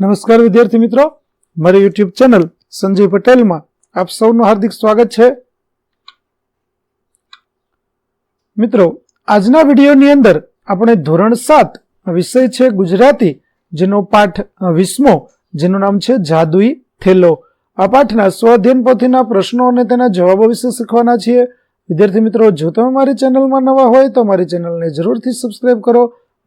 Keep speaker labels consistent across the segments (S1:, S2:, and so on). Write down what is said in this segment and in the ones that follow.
S1: નમસ્કાર વિદ્યાર્થી મિત્રો. મારી યુટ્યુબ ચેનલ સંજય પટેલમાં આપ સૌનું હાર્દિક સ્વાગત છે. મિત્રો, આજના વિડીયોની અંદર આપણે ધોરણ સાત વિષય છે ગુજરાતી, જેનો પાઠ વીસમો, જેનું નામ છે જાદુઈ થેલો. આ પાઠના સ્વાધ્યન પોથીના પ્રશ્નો અને તેના જવાબો વિશે શીખવાના છીએ. વિદ્યાર્થી મિત્રો, જો તમે મારી ચેનલમાં નવા હોય તો મારી ચેનલને જરૂરથી સબસ્ક્રાઈબ કરો.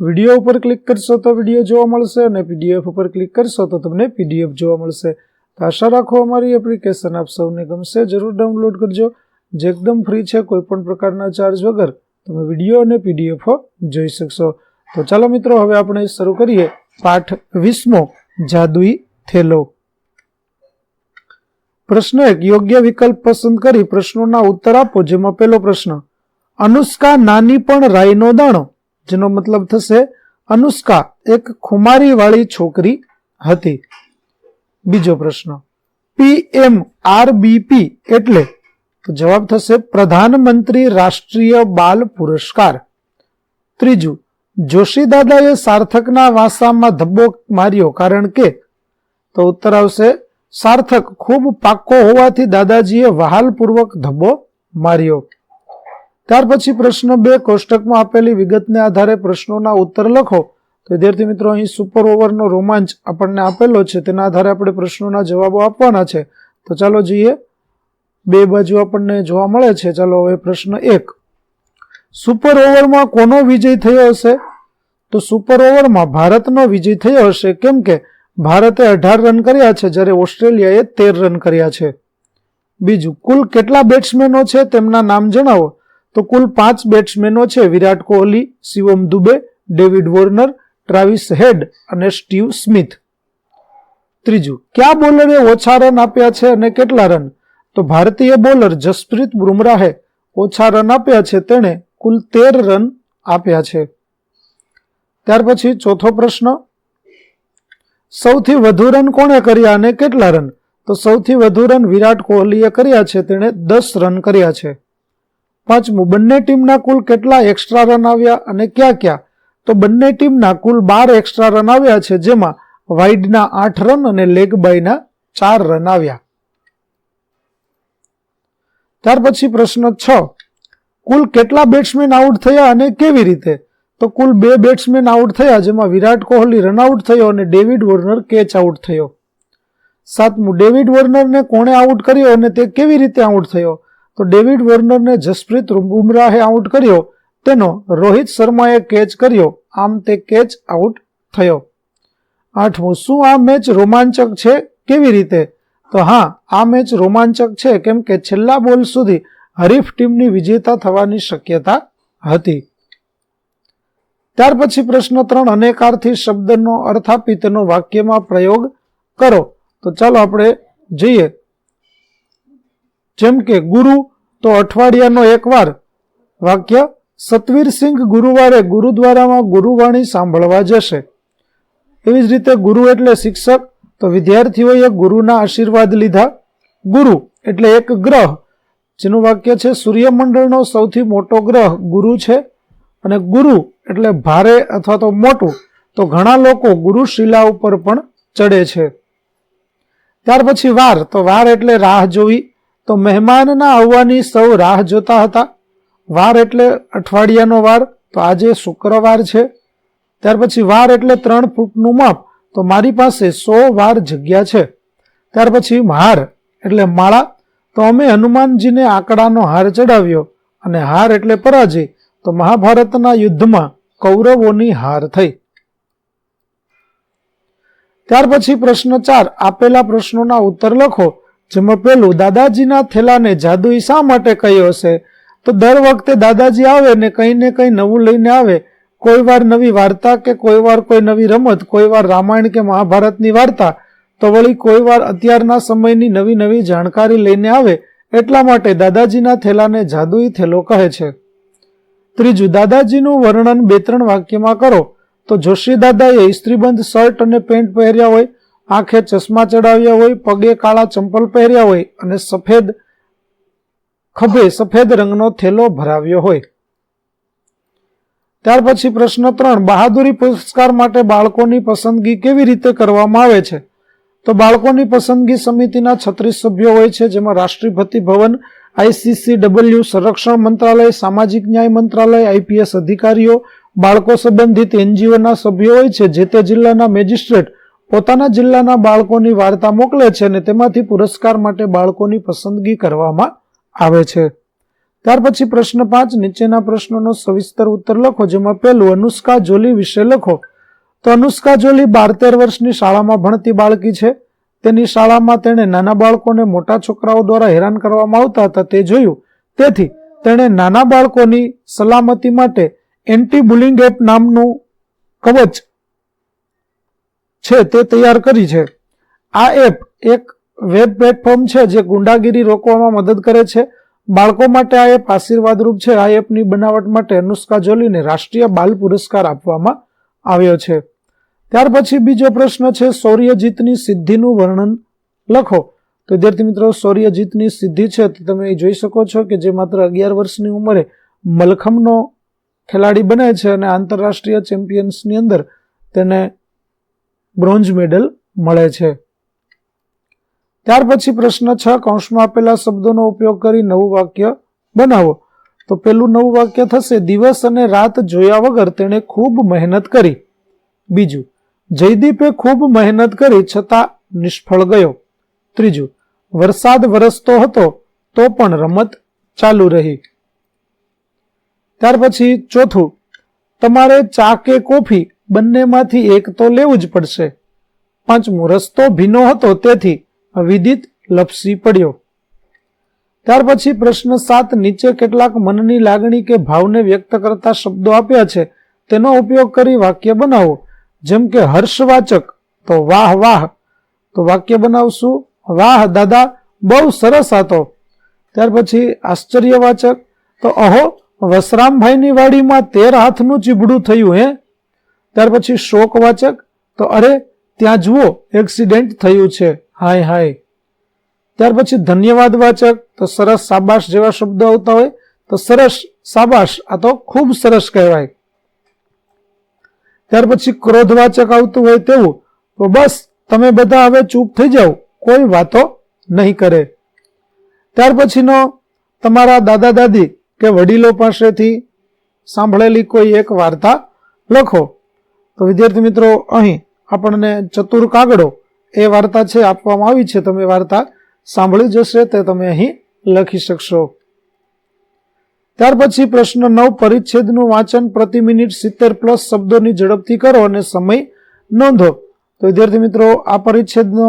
S1: વીડિયો ઉપર ક્લિક કરશો તો વીડિયો જોવા મળશે અને પીડીએફ ઉપર ક્લિક કરશો તો તમને પીડીએફ જોવા મળશે. તો આશા રાખો અમારી એપ્લિકેશન આપ સૌને ગમશે. જરૂર ડાઉનલોડ કરજો. જે એકદમ ફ્રી છે, કોઈપણ પ્રકારના ચાર્જ વગર તમે વીડિયો અને પીડીએફ જોઈ શકશો. તો ચાલો મિત્રો, હવે આપણે શરૂ કરીએ પાઠ વીસમો, જાદુઈ થેલો. પ્રશ્ન એક, યોગ્ય વિકલ્પ પસંદ કરી પ્રશ્નોના ઉત્તર આપો, જેમાં પહેલો પ્રશ્ન, અનુષ્કા નાની પણ રાઈનો દાણો? જેનો મતલબ થશે અનુષ્કા, એક ખુમારીવાળી છોકરી હતી. બીજો પ્રશ્ન, પી એમ આરબીપી એટલે? જવાબ થશે પ્રધાનમંત્રી રાષ્ટ્રીય બાલ પુરસ્કાર. ત્રીજું જોશી દાદાએ સાર્થકના વાસામાં ધબ્બો માર્યો કારણ કે? તો ઉત્તર આવશે, સાર્થક ખૂબ પાક્કો હોવાથી દાદાજીએ વહાલપૂર્વક ધબ્બો માર્યો. ત્યાર પછી પ્રશ્ન બે, કોષ્ટકમાં આપેલી વિગતને આધારે પ્રશ્નોના ઉત્તર લખો. તો વિદ્યાર્થી મિત્રો, અહીં સુપર ઓવરનો રોમાંચ આપણને આપેલો છે, તેના આધારે આપણે પ્રશ્નોના જવાબો આપવાના છે. તો ચાલો જોઈએ. બે બાજુ આપણને જોવા મળે છે. ચાલો હવે પ્રશ્ન એક. સુપર ઓવરમાં કોનો વિજય થયો હશે? તો સુપર ઓવરમાં ભારતનો વિજય થયો હશે. કેમ કે ભારતે અઢાર રન કર્યા છે, જ્યારે ઓસ્ટ્રેલિયાએ તેર રન કર્યા છે. બીજું, કુલ કેટલા બેટ્સમેનો છે? તેમના નામ જણાવો. તો કુલ પાંચ બેટ્સમેનો છે Virat Kohli, Shivam Dube, David Warner, Travis Head અને સ્ટીવ સ્મિથ. ત્રીજું, કયા બોલરે ઓછા રન આપ્યા છે અને કેટલા રન? તો ભારતીય બોલર જસપ્રીત બુમરાહે ઓછા રન આપ્યા છે, તેણે કુલ તેર રન આપ્યા છે. ત્યાર પછી ચોથો પ્રશ્ન, સૌથી વધુ રન કોણે કર્યા અને કેટલા રન? તો સૌથી વધુ રન વિરાટ કોહલીએ કર્યા છે, તેણે દસ રન કર્યા છે. પાંચમું બંને ટીમના કુલ કેટલા એક્સ્ટ્રા રન આવ્યા અને ક્યાં ક્યાં? તો બંને ટીમના કુલ બાર એક્સ્ટ્રા રન આવ્યા છે, જેમાં વાઇડના આઠ રન અને લેગ બાયના ચાર રન આવ્યા. ત્યાર પછી પ્રશ્ન છ. કુલ કેટલા બેટ્સમેન આઉટ થયા અને કેવી રીતે? તો કુલ બે બેટ્સમેન આઉટ થયા, જેમાં વિરાટ કોહલી રન આઉટ થયો અને ડેવિડ વોર્નર કેચ આઉટ થયો. સાતમું ડેવિડ વોર્નરને કોણે આઉટ કર્યો અને તે કેવી રીતે આઉટ થયો? તો ડેવિડ વોર્નરને જસપ્રીત બુમરાહે આઉટ કર્યો. તેનો રોહિત શર્માએ કેચ કર્યો. આમ તે કેચ આઉટ થયો. આઠમું, શું આ મેચ રોમાંચક છે? કેવી રીતે? તો હા, આ મેચ રોમાંચક છે, કેમ કે છેલ્લા બોલ સુધી હરીફ ટીમની વિજેતા થવાની શક્યતા હતી. ત્યાર પછી પ્રશ્ન ત્રણ, અનેકાર્થી શબ્દનો અર્થ આપી તેનો વાક્યમાં પ્રયોગ કરો. તો ચાલો આપણે જોઈએ. જેમ કે ગુરુ, તો અઠવાડિયાનો એકવાર વાક્ય સતવીરસિંહ ગુરુવારે ગુરુદ્વારામાં ગુરુવાણી સાંભળવા જશે. એવી જ રીતે ગુરુ એટલે શિક્ષક, તો વિદ્યાર્થીઓએ ગુરુના આશીર્વાદ લીધા. ગુરુ એટલે એક ગ્રહ, જેનું વાક્ય છે, સૂર્યમંડળનો સૌથી મોટો ગ્રહ ગુરુ છે. અને ગુરુ એટલે ભારે અથવા તો મોટું, તો ઘણા લોકો ગુરુશિલા ઉપર પણ ચડે છે. ત્યાર પછી વાર, તો વાર એટલે રાહ જોવી. તો મહેમાનના આવવાની સૌ રાહ જોતા હતા. વાર એટલે અઠવાડિયાનો વાર, તો આજે શુક્રવાર છે. ત્યાર પછી વાર એટલે ત્રણ ફૂટનું માપ, તો મારી પાસે સો વાર જગ્યા છે. ત્યાર પછી હાર એટલે માળા, તો અમે હનુમાનજીને આંકડાનો હાર ચડાવ્યો અને હાર એટલે પરાજય, તો મહાભારતના યુદ્ધમાં કૌરવોની હાર થઈ. ત્યાર પછી પ્રશ્ન ચાર, આપેલા પ્રશ્નોના ઉત્તર લખો. જેમાં પેલું દાદાજીના થેલાને જાદુઈ શા માટે કહ્યો હશે? તો દર વખતે દાદાજી આવે ને કંઈ ને કંઈ નવું લઈને આવે. કોઈ વાર નવી વાર્તા કે કોઈ વાર કોઈ નવી રમત, કોઈ વાર રામાયણ કે મહાભારતની વાર્તા, તો વળી કોઈ વાર અત્યારના સમયની નવી નવી જાણકારી લઈને આવે. એટલા માટે દાદાજીના થેલાને જાદુઈ થેલો કહે છે. ત્રીજું, દાદાજીનું વર્ણન બે ત્રણ વાક્યમાં કરો. તો જોશી દાદાએ ઇસ્ત્રીબંધ શર્ટ અને પેન્ટ પહેર્યા હોય આંખે ચશ્મા ચડાવ્યા હોય, પગે કાળા ચંપલ પહેર્યા હોય અને સફેદ ખભે સફેદ રંગનો થેલો ભરાવ્યો હોય. ત્યાર પછી પ્રશ્ન ત્રણ, બહાદુરી પુરસ્કાર માટે બાળકોની પસંદગી કેવી રીતે કરવામાં આવે છે? તો બાળકોની પસંદગી સમિતિના છત્રીસ સભ્યો હોય છે, જેમાં રાષ્ટ્રપતિ ભવન આઈસીસી ડબલ્યુ, સંરક્ષણ મંત્રાલય, સામાજિક ન્યાય મંત્રાલય આઈપીએસ અધિકારીઓ, બાળકો સંબંધિત એનજીઓના સભ્યો હોય છે, જે તે જિલ્લાના મેજિસ્ટ્રેટ પોતાના જિલ્લાના બાળકોની વાર્તા મોકલે છે અને તેમાંથી પુરસ્કાર માટે બાળકોની પસંદગી કરવામાં આવે છે. ત્યાર પછી પ્રશ્ન પાંચ, નીચેના પ્રશ્નોનો સવિસ્તર ઉત્તર લખો, જેમાં પહેલું, અનુષ્કા જોલી વિશે લખો. તો અનુષ્કા જોલી બાર તેર વર્ષની શાળામાં ભણતી બાળકી છે. તેની શાળામાં તેણે નાના બાળકોને મોટા છોકરાઓ દ્વારા હેરાન કરવામાં આવતા હતા. તે જોયું. તેથી તેણે નાના બાળકોની સલામતી માટે એન્ટી બુલિંગ એપ નામનું કવચ છે તે તૈયાર કરી છે. આ એપ એક વેબ પ્લેટફોર્મ છે જે ગુંડાગીરી રોકવામાં મદદ કરે છે. બાળકો માટે આ એપ આશીર્વાદરૂપ છે. આ એપની બનાવટ માટે અનુષ્કા જોલીને રાષ્ટ્રીય બાલ પુરસ્કાર આપવામાં આવ્યો છે. ત્યાર પછી બીજો પ્રશ્ન છે સૌર્યજીતની સિદ્ધિનું વર્ણન લખો. તો વિદ્યાર્થી મિત્રો સૌર્યજીતની સિદ્ધિ છે તો તમે એ જોઈ શકો છો કે જે માત્ર અગિયાર વર્ષની ઉંમરે મલખમનો ખેલાડી બને છે અને આંતરરાષ્ટ્રીય ચેમ્પિયન્સની અંદર તેને બ્રોન્ઝ મેડલ મળે છે. ત્યાર પછી પ્રશ્ન છ, કૌંસમાં આપેલા શબ્દોનો ઉપયોગ કરી નવું વાક્ય બનાવો. તો પેલું નવું વાક્ય થશે, દિવસ અને રાત જોયા વગર તેણે ખૂબ મહેનત કરી. બીજું, જયદીપે ખૂબ મહેનત કરી છતાં નિષ્ફળ ગયો. ત્રીજું, વરસાદ વરસતો હતો તો પણ રમત ચાલુ રહી. ત્યાર પછી ચોથું, તમારે ચા કે કોફી બંનેમાંથી એક તો લેવું જ પડશે. પાંચમો રસ્તો ભીનો હતો, તેથી વિદિત લપસી પડ્યો. ત્યાર પછી પ્રશ્ન સાત, નીચે કેટલાક મનની લાગણી કે ભાવને વ્યક્ત કરતા શબ્દો આપ્યા છે, તેનો ઉપયોગ કરી વાક્ય બનાવો. જેમ કે, હર્ષવાચક. તો, વાહ વાહ. તો વાક્ય બનાવશું, વાહ, દાદા, બહુ સરસ હતો ત્યાર પછી, આશ્ચર્યવાચક. તો, અહો, વસરામભાઈની વાડીમાં તેર હાથનું ચીબડું થયું, હે? ત્યાર પછી શોકવાચક, તો અરે, ત્યાં જુઓ એક્સિડન્ટ થયું છે. હાય હાય. ત્યાર પછી ધન્યવાદ વાચક તો સરસ સાબાશ જેવા શબ્દો આવતા હોય, તો સરસ સાબાશ, આ તો ખૂબ સરસ કહેવાય. ત્યાર પછી ક્રોધવાચક આવતું હોય તેવું, તો બસ, તમે બધા હવે ચૂપ થઈ જાઓ, કોઈ વાતો નહીં કરે. ત્યાર પછીનો, તમારા દાદા દાદી કે વડીલો પાસેથી સાંભળેલી કોઈ એક વાર્તા લખો. તો વિદ્યાર્થી મિત્રો, અહીં આપણને ચતુર કાગડો એ વાર્તા છે આપવામાં આવી છે. તમે વાર્તા સાંભળી જશે તે તમે અહીં લખી શકશો. ત્યાર પછી પ્રશ્ન નવ, પરિચ્છેદનું વાંચન પ્રતિ મિનિટ સિત્તેર પ્લસ શબ્દોની ઝડપથી કરો અને સમય નોંધો. તો વિદ્યાર્થી મિત્રો, આ પરિચ્છેદનો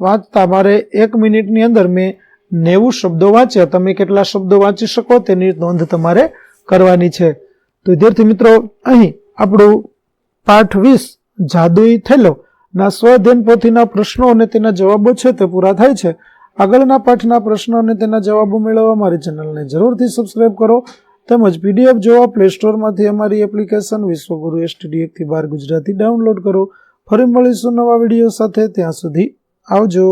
S1: વાંચતા મારે એક મિનિટની અંદર મેં નેવું શબ્દો વાંચ્યા. તમે કેટલા શબ્દો વાંચી શકો તેની નોંધ તમારે કરવાની છે. તો વિદ્યાર્થી મિત્રો, અહીં આપણું પાઠ વીસ જાદુઈ થેલો. ના સ્વધ્યન પોથીના પ્રશ્નો અને તેના જવાબો છે તે પૂરા થાય છે. આગળના પાઠના પ્રશ્નો અને તેના જવાબો મેળવવા મારી ચેનલને જરૂરથી સબસ્ક્રાઇબ કરો. તેમજ પીડીએફ જોવા પ્લે સ્ટોરમાંથી અમારી એપ્લિકેશન વિશ્વગુરુ એસટીડીએફથી બાર ગુજરાતી ડાઉનલોડ કરો. ફરી મળીશું નવા વીડિયો સાથે. ત્યાં સુધી આવજો.